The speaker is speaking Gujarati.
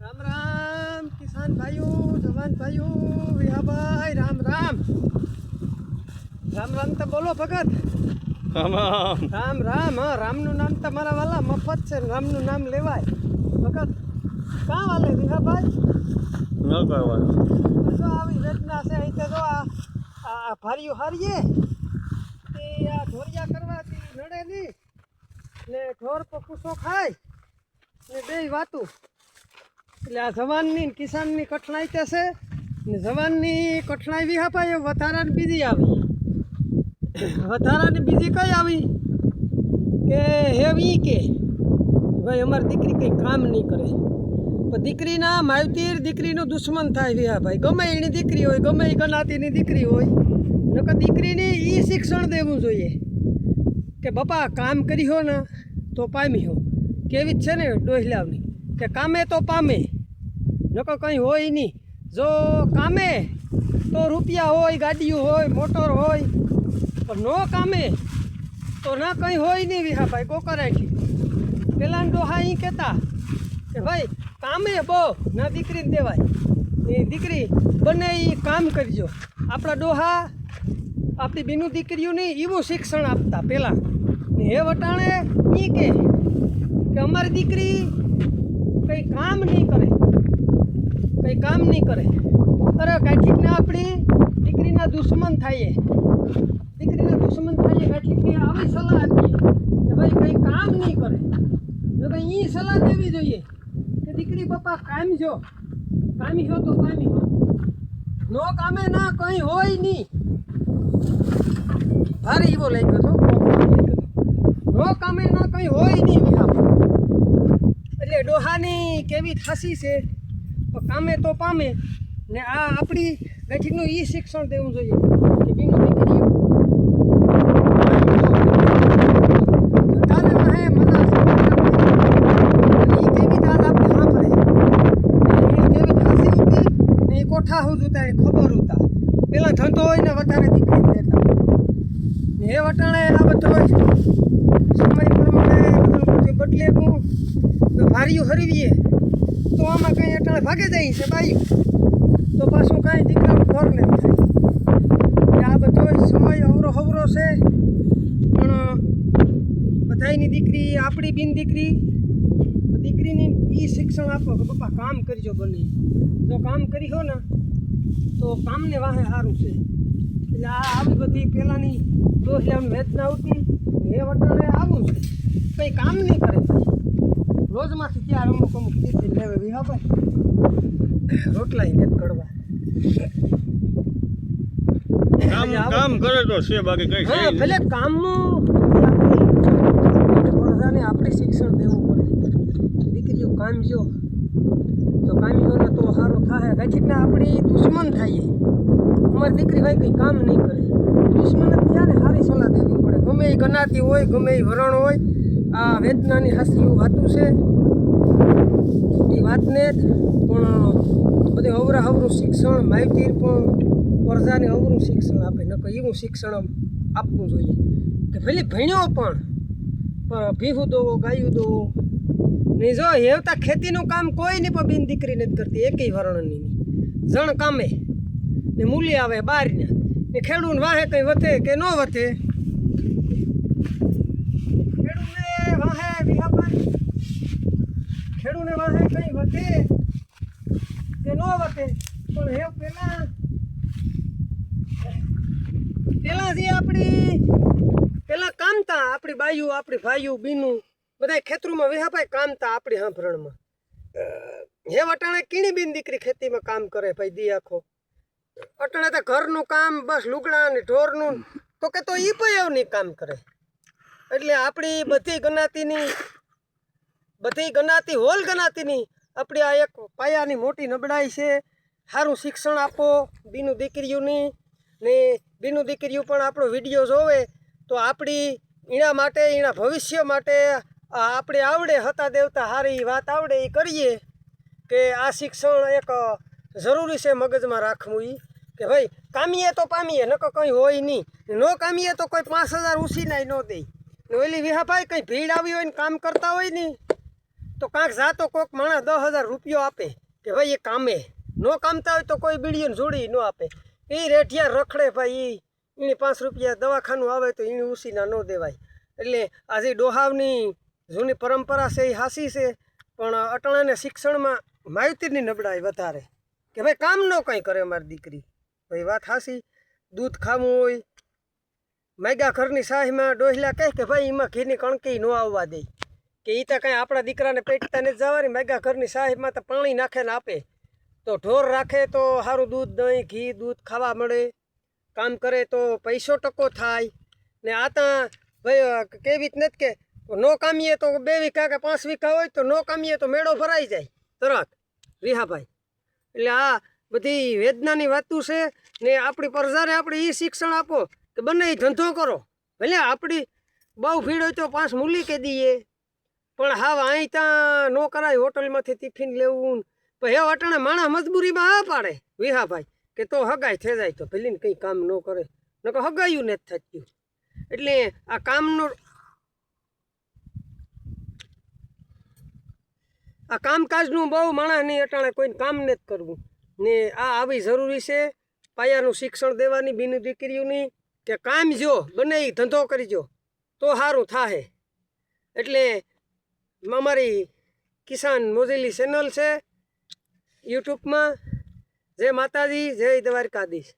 રામ રામ કિસાન ભાઈઓ જવાન ભાઈઓ વિહાભાઈ રામ રામ. રામ રામ તો બોલો ભગત. રામ રામ. રામ હા રામનું નામ તમારા વાલા મફત છે ને રામનું નામ લેવાય. ભગત કાં વાલે વિહાભાઈ? ન કહેવાય જો આવી વેદના છે અહીં તો જો આ ભારીઓ હારીએ. તે આ ઢોરિયા કરવાથી નડે નહીં. ને ઢોર પકુસો ખાય. ને બે વાતું. એટલે આ જવાનની કિસાનની કઠણાઈ તે છે. ને જવાનની કઠણાઈ બી હપાય વધારાની બીજી આવી. વધારાની બીજી કઈ આવી? કે હેવી કે? ભાઈ, અમારી દીકરી કંઈ કામ નહીં કરે. પણ દીકરીના માવતીર દીકરીનું દુશ્મન થાય વિહા ભાઈ ગમે એની દીકરી હોય, ગમે એ ગનાતીની દીકરી હોય. નકર દીકરીને એ શિક્ષણ દેવું જોઈએ. કે બાપા, કામ કરી હો ને, તો પામી હો. કેવી જ છે ને ડોહલાવની કે કામે તો પામે લોકો કંઈ હોય નહીં. જો કામે તો રૂપિયા હોય ગાડીઓ હોય, મોટર હોય, પણ ન કામે તો ના કંઈ હોય નહીં વિહા ભાઈ કોકરાઠી પેલા ડોહા અહીં કહેતા કે ભાઈ, કામે બહુ ના દીકરીને દેવાય. એ દીકરી બંને એ કામ કરજો. આપણા ડોહા, આપણી બીનું દીકરીઓને એવું શિક્ષણ આપતા પહેલાં ને એ વટાણે એ કે કે અમારી દીકરી કંઈ કામ નહીં કરે. કંઈ કામ નહીં કરે. અરે કાઠીકને આપણી દીકરીના દુશ્મન થાય. દીકરીના દુશ્મન થાય કાઠીકને આવી સલાહ આપીએ કે ભાઈ કંઈ કામ નહીં કરે. જો કંઈ એ સલાહ દેવી જોઈએ કે દીકરી પપ્પા કામ જો કામી હો તો કામી હો નો કામે ના કંઈ હોય નહીં. ભારે એવો લઈ ગયો છો નો કામે ના કંઈ હોય નહીં. વિહામ ડોહાની કેવી થાસી છે? તો કામે તો પામે. ને આ આપણી બેઠકનું ઈ શિક્ષણ દેવું જોઈએ. કે બીનું કોઠા હું જોતા એ ખબર હતા પેલા ધંધો હોય ને વધારે દીકરી દેતા. એ વટાણે આ બધો સમય પ્રમાણે બધું બધું બદલે હું તો હરવીએ. તો આમાં કંઈ અટાણે ભાગે જાય છે બાયું તો પાછું કાંઈ દીકરાનું ઘર ને થાય. આ બધો સમય અવરો હવરો છે. પણ બધાયની દીકરી, આપણી બિન દીકરી દીકરીની એ શિક્ષણ આપો કે પપ્પા કામ કરજો બને. જો કામ કરી હો ને, તો કામને વાહે સારું છે. એટલે આ આવી બધી પહેલાંની દોહલામ વેચના આવતી એ વટાણે આવું છે. કંઈ કામ નહીં કરે. રોજમાંથી ત્યાં અમુક અમુક તીથી લેવે વિહા ભાઈ. રોટલાય ને કડવા કામ કામ કરે તો છે બાકી કઈ હા ભલે કામનું આપણે શિક્ષણ દેવું પડે. દીકરીઓ કામ જો તો તો સારું થાય. નજીકના આપણી દુશ્મન થાય અમારી દીકરી ભાઈ કંઈ કામ નહીં કરે. દુશ્મન ને સારી સલાહ દેવી પડે. ગમે એ ગનાતી હોય ગમે એ વરણ હોય આ વેદનાની એવું વાતું છે. એ વાતને જ પણ બધે અવરા અવરું શિક્ષણ માહિતી પણ પ્રજાને અવરું શિક્ષણ આપે. નકર એવું શિક્ષણ આપવું જોઈએ. કે ભલે ભણ્યો પણ પણ ભીહું દોવો ગાયું દોવો નહીં જો, હેવતા ખેતીનું કામ કોઈ નહીં પણ બિન દીકરી નથી કરતી, એકેય વર્ણની જણ કામે ને મૂલી આવે બહારને ને ખેડૂત વાહે કંઈ વધે કે ન વધે ખેડૂને વાહે વિહાભાઈ ખેડૂને વધે કે ન વધે પણ હે પેલા પેલા જે આપણી પેલા કામતા, આપણી બાયું, આપણી ભાઈઓ બીનું બધા ખેતરોમાં વેહાભાઈ કામતા આપણી હાંભરણમાં. હે વટાણે કીણી બીન દીકરી ખેતીમાં કામ કરે ભાઈ, દી આખો. અટાણે તો ઘરનું કામ, બસ લુગડા ને ઢોરનું, તો કે તો પણ નહીં કામ કરે. એટલે આપણી બધી ગણાતીની બધી ગનાતી, હોલ ગનાતીની આપણી આ એક પાયાની મોટી નબળાઈ છે. સારું શિક્ષણ આપો બીનું દીકરીઓની ને બીનું દીકરીઓ પણ આપણો વીડિયો જોવે તો આપણી એના માટે એના ભવિષ્ય માટે આપણે આવડે, હતા દેવતા સારી વાત આવડે એ કરીએ કે આ શિક્ષણ એક જરૂરી છે મગજમાં રાખવું એ કે ભાઈ કામીએ તો પામીએ નકો કંઈ હોય નહીં. ન કામીએ તો કોઈ પાંચ હજાર ઉછીનાય ન દે. ઓલી વિહાભાઈ કંઈ ભીડ આવી હોય ને કામ કરતા હોય ને તો કાંક જાતો કોઈક માણસ દસ હજાર રૂપિયો આપે કે ભાઈ એ કામે. ન કામતા હોય તો કોઈ બીડીને જોડી ન આપે. એ રેઠિયા રખડે ભાઈ એ એની પાંચ રૂપિયા દવાખાનું આવે તો એની ઉસીના ન દેવાય. એટલે આજે ડોહાવની જૂની પરંપરા છે એ હાસી છે, પણ અટણાને શિક્ષણમાં માહિતીની નબળાઈ વધારે. કે ભાઈ કામ ન કંઈ કરે મારી દીકરી. ભાઈ વાત હાસી. દૂધ ખાવું હોય. મેગા ઘરની સાહીમાં ડોહલા કહે કે ભાઈ એમાં ઘીની કણકી ન આવવા દે. કે એ તો કાંઈ આપણા દીકરાને પેટતા નથી જવાની. મેગા ઘરની સાહેબમાં તો પાણી નાખે ને આપે. તો ઢોર રાખે તો સારું દૂધ, દહીં, ઘી, દૂધ ખાવા મળે. કામ કરે તો પૈસો ટકો થાય. ને આ ત્યાં ભાઈ કેવી જ નથી કે નો કામીએ તો બે વીઘા કે પાંચ વીઘા હોય તો નો કામીએ તો મેળો ભરાઈ જાય. તરત. રીહાભાઈ એટલે આ બધી વેદનાની વાતું છે ને આપણી પ્રજાને આપણે એ શિક્ષણ આપો કે બંને ધંધો કરો. ભલે આપણી બહુ ભીડ હોય તો પાંચ મૂલી કે દઈએ. પણ હાવ અહીં ત્યાં નો કરાય, હોટલમાંથી ટિફિન લેવું ને. હે અટાણે માણસ મજબૂરીમાં આ પાડે. વિહાભાઈ, કે તો હગાઈ થઈ જાય તો ભલે ને કંઈ કામ ન કરે. નકર હગાયું નથી થતું એટલે આ કામનું આ કામકાજનું બહુ માણસની અટાણે કોઈને કામ નથી કરવું. ને આ આવી જરૂરી છે. પાયાનું શિક્ષણ દેવાની, બિન દીકરીઓની, કે કામ જો, બને ધંધો ધંધો કરજો તો સારું થાહે. એટલે અમારી કિસાન મોજેલી ચેનલ છે યુટ્યુબમાં. જય માતાજી જય દ્વારકાધીશ.